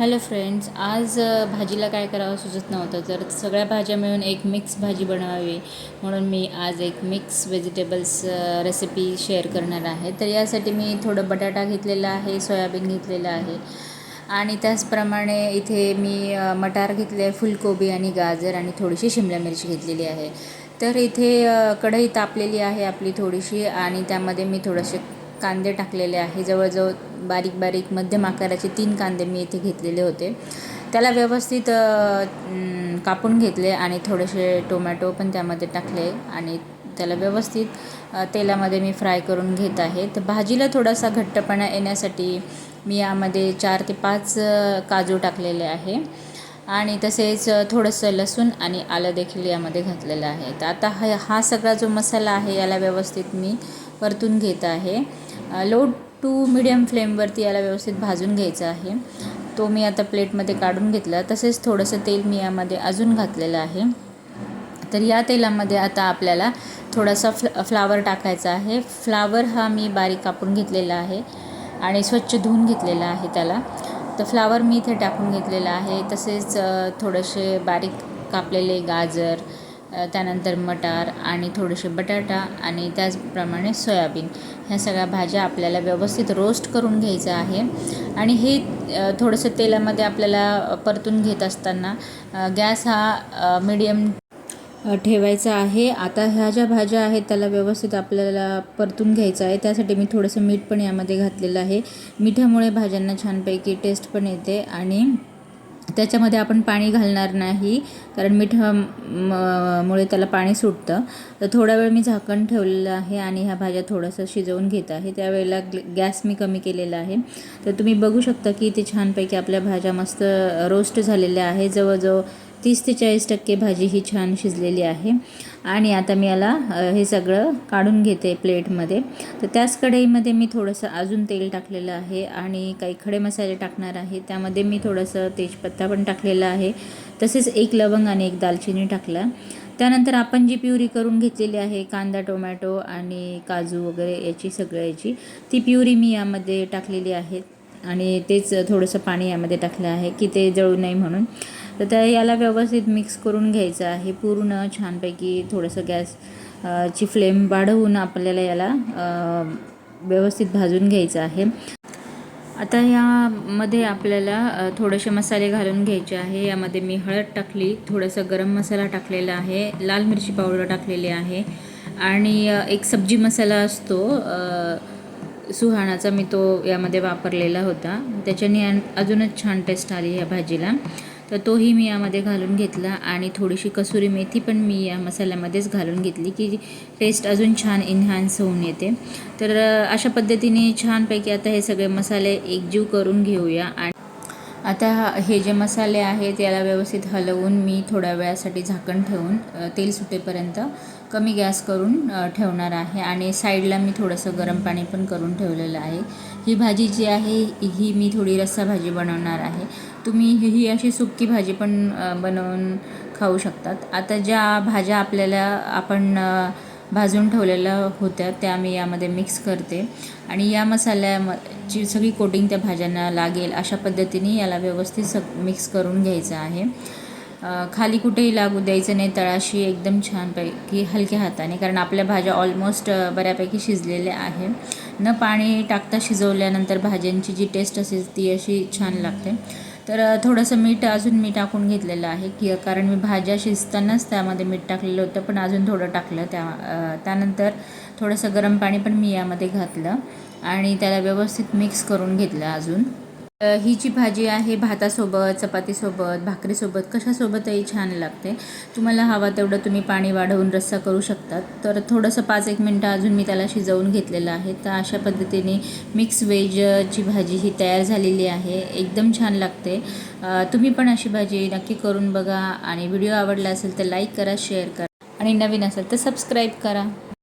Hello friends आज भाजीला काय करावं सुचत नव्हतं तर सगळ्या भाज्या मिळून एक मिक्स भाजी बनवावी. म्हणून मी आज एक मिक्स व्हेजिटेबल्स रेसिपी शेअर करणार आहे. तर यासाठी मी थोडं बटाटा घेतलेला आहे सोयाबीन घेतलेलं आहे. आणि त्याचप्रमाणे इथे मी मटार घेतले आहे फुलकोबी आणि गाजर आणि थोडीशी शिमला मिरची घेतलेली आहे. तर इथे कढई तापलेली आहे आपली थोडीशी आणि त्यामध्ये मी थोडंसे कांदे टाकलेले आहे. जवळजवळ बारीक बारीक मध्यम आकाराचे तीन कांदे मी इथे घेतलेले होते. त्याला व्यवस्थित कापून घेतले आणि थोडेसे टोमॅटो पण त्यामध्ये टाकले आणि त्याला व्यवस्थित तेलामध्ये मी फ्राय करून घेत आहे. तर भाजीला थोडासा घट्टपणा येण्यासाठी मी यामध्ये चार ते पाच काजू टाकलेले आहे. आणि तसेच थोडंसं लसूण आणि आलं देखील यामध्ये घातलेलं आहे. तर आता हा हा सगळा जो मसाला आहे याला व्यवस्थित मी परतून घेत आहे. लो टू मिडियम फ्लेमवरती याला व्यवस्थित भाजून घ्यायचं आहे. तो मी आता प्लेटमध्ये काढून घेतला. तसेच थोडंसं तेल मी यामध्ये अजून घातलेलं आहे. तर या तेलामध्ये आता आपल्याला थोडासा फ्ल फ्लावर टाकायचा आहे. फ्लावर हा मी बारीक कापून घेतलेला आहे आणि स्वच्छ धुवून घेतलेला आहे त्याला. तर फ्लावर मी इथे टाकून घेतलेला आहे. तसेच थोडेसे बारीक कापलेले गाजर त्यानंतर मटार आणि थोडेसे बटाटा आणि त्याचप्रमाणे सोयाबीन. ह्या सगळ्या भाज्या आपल्याला व्यवस्थित रोस्ट करून घ्यायचं आहे. आणि हे थोडंसं तेलामध्ये आपल्याला परतून घेत असताना गॅस हा मीडियम ठेवायचा आहे. आता ह्या ज्या भाज्या आहेत त्याला व्यवस्थित आपल्याला परतून घ्यायचं आहे. त्यासाठी मी थोडंसं मीठ पण यामध्ये घातलेलं आहे. मिठामुळे भाज्यांना छानपैकी टेस्ट पण येते आणि त्याच्यामध्ये आपण पाणी घालणार नाही कारण मिठा म- मुळे त्याला पाणी सुटतं. तर थोडा वेळ मी झाकण ठेवलेलं आहे आणि ह्या भाज्या थोडंसं शिजवून घेत आहे. त्यावेळेला ग्ल- गॅस मी कमी केलेला आहे. तर तुम्ही बघू शकता की इथे छानपैकी आपल्या भाज्या मस्त रोस्ट झालेल्या आहे. जवळजवळ तीस ते चाळीस टक्के भाजी ही छान शिजलेली आहे. आणि आता मी याला हे सगळं काढून घेते प्लेटमध्ये. तर त्याच कढईमध्ये मी थोडंसं अजून तेल टाकलेलं आहे आणि काही खडे मसाले टाकणार आहे. त्यामध्ये मी थोडंसं तेजपत्ता पण टाकलेला आहे. तसेच एक लवंग आणि एक दालचिनी टाकला. त्यानंतर आपण जी प्युरी करून घेतलेली आहे कांदा टोमॅटो आणि काजू वगैरे याची सगळ्याची ती प्युरी मी यामध्ये टाकलेली आहे. आणि तेच थोडंसं पाणी यामध्ये टाकलं आहे की ते जळू नये म्हणून. तर त्या याला व्यवस्थित मिक्स करून घ्यायचं आहे. पूर्ण छानपैकी थोडंसं गॅस ची फ्लेम वाढवून आपल्याला याला व्यवस्थित भाजून घ्यायचं आहे. आता यामध्ये आपल्याला थोडेसे मसाले घालून घ्यायचे आहे. यामध्ये मी हळद टाकली थोडंसं गरम मसाला टाकलेला आहे लाल मिरची पावडर टाकलेली आहे आणि एक सब्जी मसाला असतो सुहाणाचा मी तो यामध्ये वापरलेला होता. त्याच्याने अजूनच छान टेस्ट आली या भाजीला. तर तोही मी यामध्ये घालून घेतला आणि थोडीशी कसुरी मेथी पण मी या मसाल्यामध्येच घालून घेतली की टेस्ट अजून छान इन्हान्स होऊन येते. तर अशा पद्धतीने छानपैकी आता हे सगळे मसाले एकजीव करून घेऊया आणि आता हे जे मसाले आहेत याला व्यवस्थित हलवून मी थोड्या वेळासाठी झाकण ठेवून तेल सुटेपर्यंत कमी गॅस करून ठेवणार आहे आणि साईडला मी थोडंसं गरम पाणी पण करून ठेवलेलं आहे. ही भाजी जी आहे ही मी थोडी रस्सा भाजी बनवणार आहे. तुम्ही ही ही अशी सुक्की भाजी पण बनवून खाऊ शकतात. आता ज्या भाज्या आपल्याला आपण भाजून ठेवलेल्या होत्या त्या मी यामध्ये मिक्स करते. आणि या मसाल्याची सगळी कोटिंग त्या भाज्यांना लागेल अशा पद्धतीने याला व्यवस्थित सग मिक्स करून घ्यायचं आहे. खाली कुठेही लागू द्यायचं नाही तळाशी एकदम छानपैकी हलक्या हाताने कारण आपल्या भाज्या ऑलमोस्ट बऱ्यापैकी शिजलेल्या आहे न पाणी टाकता शिजवल्यानंतर भाज्यांची जी टेस्ट असेल ती अशी छान लागते. तर थोडंसं मीठ अजून मी टाकून घेतलेलं आहे की कारण मी भाज्या शिजतानाच त्यामध्ये मीठ टाकलेलं होतं पण अजून थोडं टाकलं त्या त्यानंतर थोडंसं गरम पाणी पण मी यामध्ये घातलं आणि त्याला व्यवस्थित मिक्स करून घेतलं अजून. ही जी भाजी आहे भातासोबत चपातीसोबत भाकरीसोबत कशासोबतही छान लागते. तुम्हाला हवा तेवढं तुम्ही पाणी वाढवून रस्सा करू शकतात. तर थोडंसं पाच एक मिनटं अजून मी त्याला शिजवून घेतलेलं आहे. तर अशा पद्धतीने मिक्स वेजची भाजी ही तयार झालेली आहे. एकदम छान लागते. तुम्ही पण अशी भाजी नक्की करून बघा आणि व्हिडिओ आवडला असेल तर लाईक करा शेअर करा आणि नवीन असेल तर सबस्क्राईब करा.